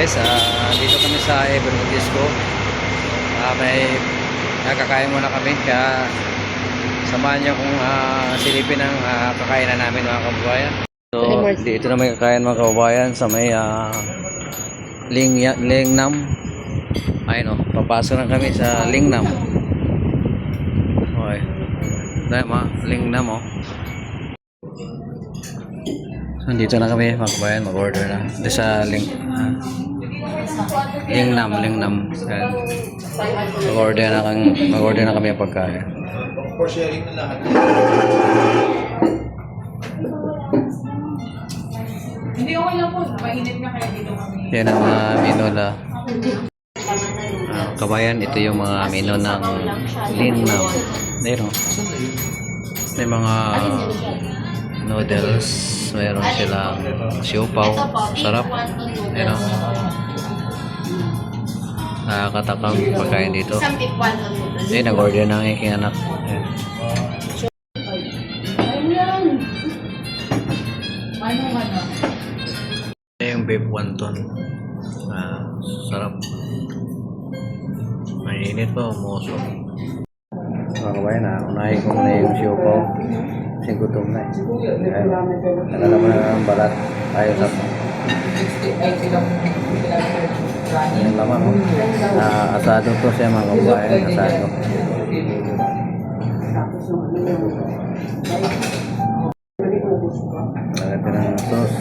Guys, ah, dito kami sa Everwood Disco. Ah, may nakakain muna kami kaya samahan niyo kung ah, silipin ang ah, kakainan namin mga kababayan. So, dito na may kakain mga kababayan sa may ah, Ling Lingnam. Ayun oh, papasok na kami sa Lingnam. Okay. Dahil ma, Lingnam oh. So, dito na kami mga kababayan, mag-order na. Dito sa Ling ah, Lingnam, Lingnam. Ayan. Mag-order na, kang, mag-order na kami ng pagkain. For sharing na lahat. Hindi okay lang po. Mainit na kaya dito kami. Yan ang mga menu na ah, kabayan. Ito yung mga menu ng Lingnam. Ayun oh. May mga noodles. Mayroon silang siopaw. Sarap. Oh. Nakakatakam pagkain dito. Eh, nag-order na ang aking anak. Ano ano? Ito yung beef wonton. Ah, sarap. Mainit pa, umuso. Mga kabayan, ah, unahin ko muna yung siopaw. Kasi gutom na eh. Ayun. Nalalaman na ng balat. Ayos sa yung laman. Oh. Ah, asado to siya mga kabayan. Asado. Lagyan ng sauce.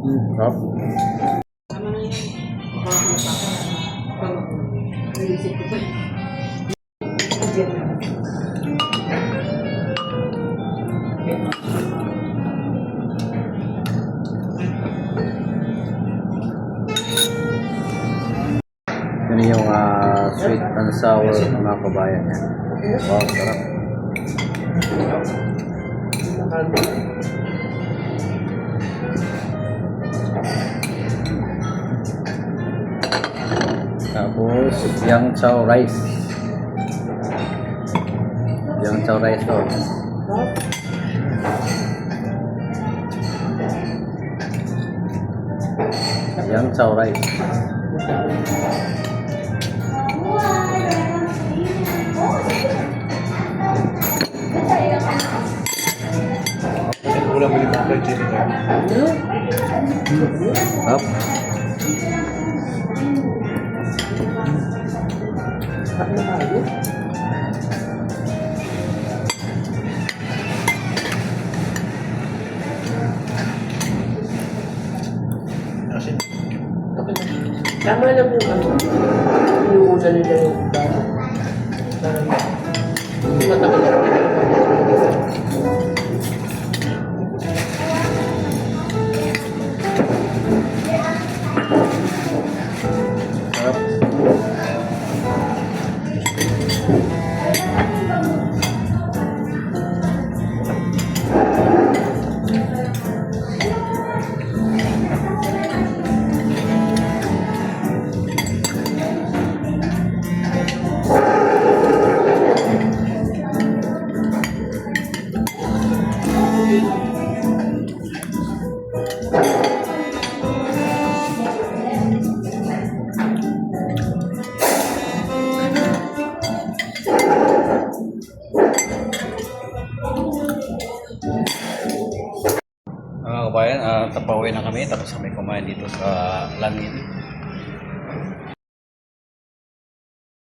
Mm, sarap. Yan yung ah, sweet and sour mga kabayan niya. Wow, sarap. Tapos, yang chow rice. Yang chow rice to. Rice. Kasi kulang mo yung mga fried chicken niya. Up. Tama lang yung ano, yung yung dati. Parang, hindi matagal lang. Kabayan, uh, tapawin na kami tapos kami kumain dito sa Langit.